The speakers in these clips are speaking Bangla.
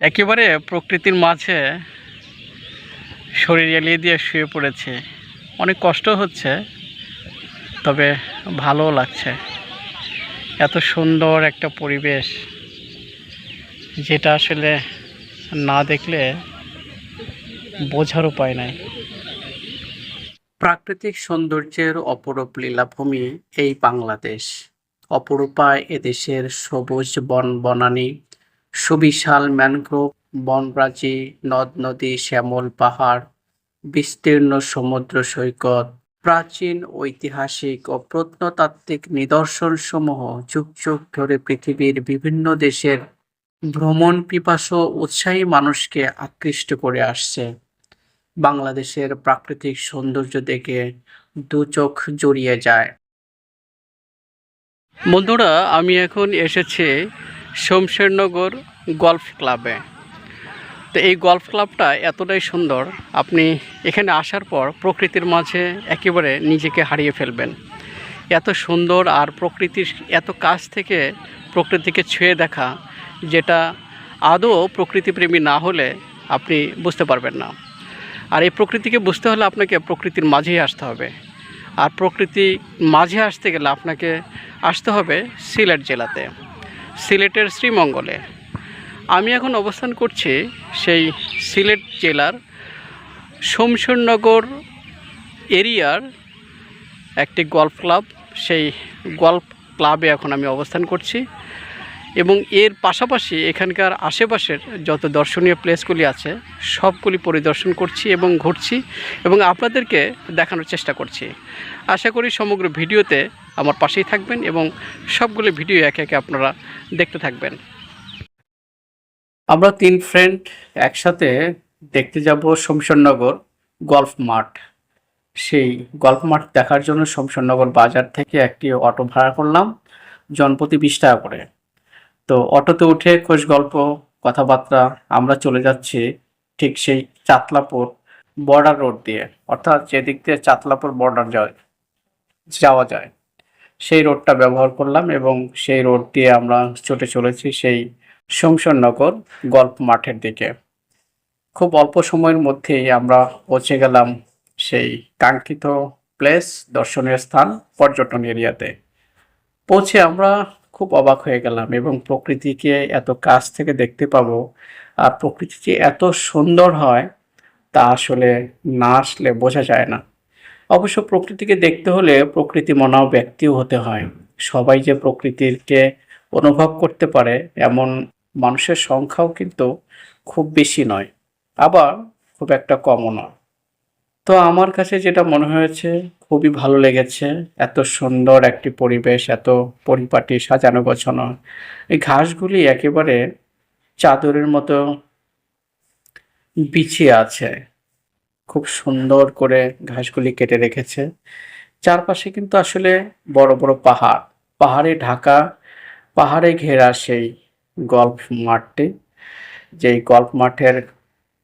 একেবারে প্রকৃতির মাঝে শরীর এলিয়ে দিয়ে শুয়ে পড়েছে। অনেক কষ্ট হচ্ছে, তবে ভালোও লাগছে। এত সুন্দর একটা পরিবেশ, যেটা আসলে না দেখলে বোঝার উপায় নাই। প্রাকৃতিক সৌন্দর্যের অপরূপ লীলাভূমি এই বাংলাদেশ। অপরূপা এদেশের সবুজ বন বনানী সুবিশাল ম্যানগ্রোভ বনরাজি নদ, নদী, শ্যামল, পাহাড়, বিস্তীর্ণ সমুদ্র সৈকত, প্রাচীন ঐতিহাসিক ও প্রত্নতাত্ত্বিক নিদর্শনসমূহ যুগ যুগ ধরে পৃথিবীর বিভিন্ন দেশের ভ্রমণ পিপাসু উৎসাহী মানুষকে আকৃষ্ট করে আসছে। বাংলাদেশের প্রাকৃতিক সৌন্দর্য দেখে দু চোখ জড়িয়ে যায়। বন্ধুরা, আমি এখন এসেছি শমশেরনগর গলফ ক্লাবে। তো এই গলফ ক্লাবটা এতটাই সুন্দর, আপনি এখানে আসার পর প্রকৃতির মাঝে একেবারে নিজেকে হারিয়ে ফেলবেন। এত সুন্দর আর প্রকৃতির, এত কাছ থেকে প্রকৃতিকে ছুঁয়ে দেখা, যেটা আদৌ প্রকৃতিপ্রেমী না হলে আপনি বুঝতে পারবেন না। আর এই প্রকৃতিকে বুঝতে হলে আপনাকে প্রকৃতির মাঝেই আসতে হবে। আর প্রকৃতি মাঝে আসতে গেলে আপনাকে আসতে হবে সিলেট জেলাতে। সিলেটের শ্রীমঙ্গলে। আমি এখন অবস্থান করছি সেই সিলেট জেলার শমশেরনগর এরিয়ার একটি গল্ফ ক্লাব। সেই গল্ফ ক্লাবে এখন আমি অবস্থান করছি। এবং এর পাশাপাশি এখানকার আশেপাশের যত দর্শনীয় প্লেসগুলি আছে, সবগুলি পরিদর্শন করছি এবং ঘুরছি এবং আপনাদেরকে দেখানোর চেষ্টা করছি। আশা করি সমগ্র ভিডিওতে আমার পাশেই থাকবেন এবং সবগুলি ভিডিও একে একে আপনারা দেখতে থাকবেন। আমরা তিন ফ্রেন্ড একসাথে দেখতে যাব শমশেরনগর গল্ফ মাঠ। সেই গল্ফ মাঠ দেখার জন্য শমশেরনগর বাজার থেকে একটি অটো ভাড়া করলাম, জনপ্রতি বিশ টাকা করে। তো অটোতে উঠে খোঁজ গল্প, কথাবার্তা, আমরা চলে যাচ্ছি ঠিক সেই চাতলাপুর বর্ডার রোড দিয়ে। অর্থাৎ যেদিক দিয়ে চাতলাপুর বর্ডার যায়, যাওয়া যায়, সেই রোডটা ব্যবহার করলাম এবং সেই রোড দিয়ে আমরা ছুটে চলেছি সেই শমশেরনগর গল্প মাঠের দিকে। খুব অল্প সময়ের মধ্যেই আমরা পৌঁছে গেলাম সেই কাঙ্ক্ষিত প্লেস দর্শনীয় স্থান, পর্যটন এরিয়াতে পৌঁছে আমরা খুব অবাক হয়ে গেলাম এবং প্রকৃতিকে এত কাছ থেকে দেখতে পাবো। আর প্রকৃতি যে এত সুন্দর হয়, তা আসলে না আসলে বোঝা যায় না। অবশ্য প্রকৃতিকে দেখতে হলে প্রকৃতি মনাও ব্যক্তিও হতে হয়। সবাই যে প্রকৃতিকে অনুভব করতে পারে, এমন মানুষের সংখ্যাও কিন্তু খুব বেশি নয়। আবার খুব একটা কমও নয়। তো আমার কাছে যেটা মনে হয়েছে, খুবই ভালো লেগেছে। এত সুন্দর একটি পরিবেশ, এত পরিপাটি, সাজানো গোছানো। এই ঘাসগুলি একেবারে চাদরের মতো বিছিয়ে আছে। খুব সুন্দর করে ঘাসগুলি কেটে রেখেছে। চারপাশে কিন্তু আসলে বড় বড় পাহাড়। পাহাড়ে ঢাকা, পাহাড়ে ঘেরা সেই গল্ফ মাঠটি। যেই গল্ফ মাঠের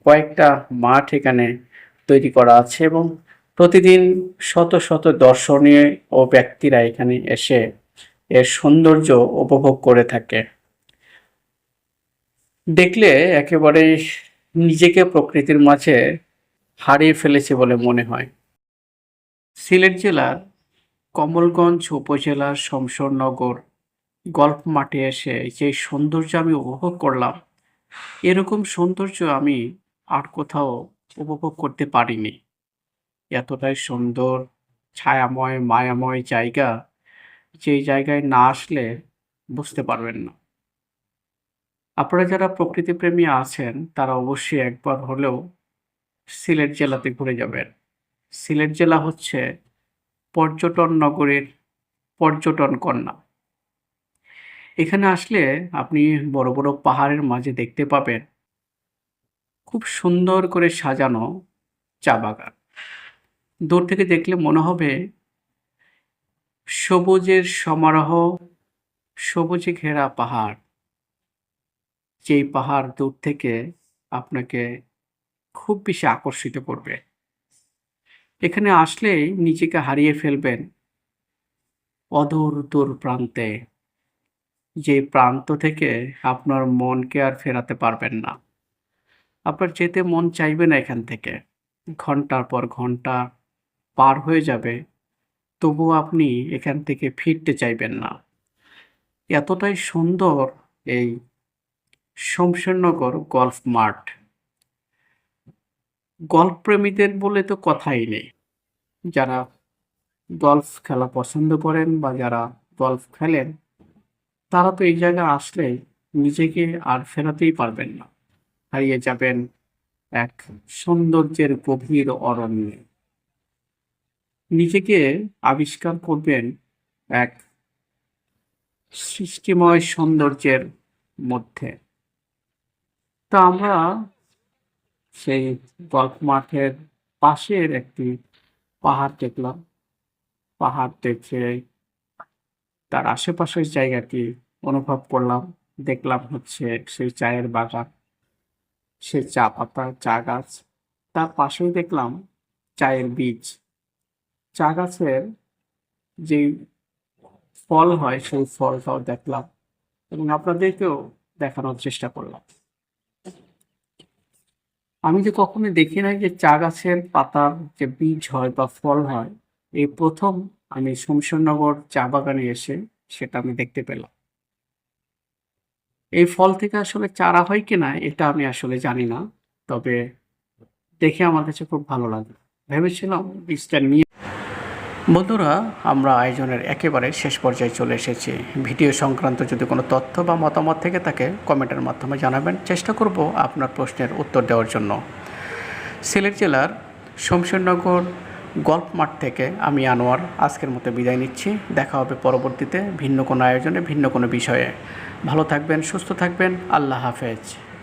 কয়েকটা মাঠ এখানে তৈরি করা আছে এবং প্রতিদিন শত শত দর্শনীয় ও ব্যক্তিরা এখানে এসে এর সৌন্দর্য উপভোগ করে থাকে। দেখলে একেবারে নিজেকে প্রকৃতির মাঝে হারিয়ে ফেলেছে বলে মনে হয়। সিলেট জেলার কমলগঞ্জ উপজেলার শমশরনগর গল্ফ মাঠে এসে যে সৌন্দর্য আমি উপভোগ করলাম, এরকম সৌন্দর্য আমি আর কোথাও উপভোগ করতে পারিনি। এতটাই সুন্দর, ছায়াময়, মায়াময় জায়গা, যেই জায়গায় না আসলে বুঝতে পারবেন না। আপনারা যারা প্রকৃতিপ্রেমী আছেন, তারা অবশ্যই একবার হলেও সিলেট জেলাতে ঘুরে যাবেন। সিলেট জেলা হচ্ছে পর্যটন নগরীর পর্যটন কন্যা। এখানে আসলে আপনি বড় বড় পাহাড়ের মাঝে দেখতে পাবেন খুব সুন্দর করে সাজানো চা বাগান। দূর থেকে দেখলে মনে হবে সবুজের সমারোহ, সবুজে ঘেরা পাহাড়। যেই পাহাড় দূর থেকে আপনাকে খুব বেশি আকর্ষিত করবে। এখানে আসলেই নিজেকে হারিয়ে ফেলবেন অদূর দূর প্রান্তে। যে প্রান্ত থেকে আপনার মনকে আর ফেরাতে পারবেন না। আপনার যেতে মন চাইবে না এখান থেকে। ঘণ্টার পর ঘণ্টা পার হয়ে যাবে, তবুও আপনি এখান থেকে ফিরতে চাইবেন না। এতটাই সুন্দর এই শমশেরনগর গল্ফ মাঠ। গল্ফ প্রেমীদের বলে তো কথাই নেই। যারা গল্ফ খেলা পছন্দ করেন বা যারা গল্ফ খেলেন, তারা তো এই জায়গায় আসলে নিজেকে আর ফেরাতেই পারবেন না। হারিয়ে যাবেন এক সৌন্দর্যের গভীর অরণ্যে। নিজেকে আবিষ্কার করবেন এক সৃষ্টিময় সৌন্দর্যের মধ্যে। তা আমরা সেই গল্ফ মাঠের পাশের একটি পাহাড় দেখলাম। পাহাড় দেখে তার আশেপাশের জায়গাটি অনুভব করলাম। দেখলাম হচ্ছে সেই চায়ের বাগান। সেই চা পাতা, চা গাছ, তার পাশেই দেখলাম চায়ের বীজ। চা গাছের যে ফল হয়, সেই ফলটাও দেখলাম এবং আপনাদেরকেও দেখানোর চেষ্টা করলাম। আমি যে কখনো দেখি নাই যে চা গাছের পাতার যে বীজ হয় বা ফল হয়, এই প্রথম আমি শমশেরনগর চা বাগানে এসে সেটা আমি দেখতে পেলাম। এই ফল থেকে আসলে চারা হয় কি না, এটা আমি আসলে জানি না। তবে দেখে আমার কাছে খুব ভালো লাগে। ভেবেছিলাম বীজটা নিয়ে বন্ধুরা, আমরা আয়োজনের একেবারে শেষ পর্যায়ে চলে এসেছি। ভিডিও সংক্রান্ত যদি কোনো তথ্য বা মতামত থেকে থাকে, কমেন্টের মাধ্যমে জানাবেন। চেষ্টা করব আপনার প্রশ্নের উত্তর দেওয়ার জন্য। সিলেট জেলার শমশেরনগর গল্ফ মাঠ থেকে আমি আনোয়ার আজকের মতো বিদায় নিচ্ছি। দেখা হবে পরবর্তীতে ভিন্ন কোনো আয়োজনে ভিন্ন কোনো বিষয়ে। ভালো থাকবেন, সুস্থ থাকবেন। আল্লাহ হাফেজ।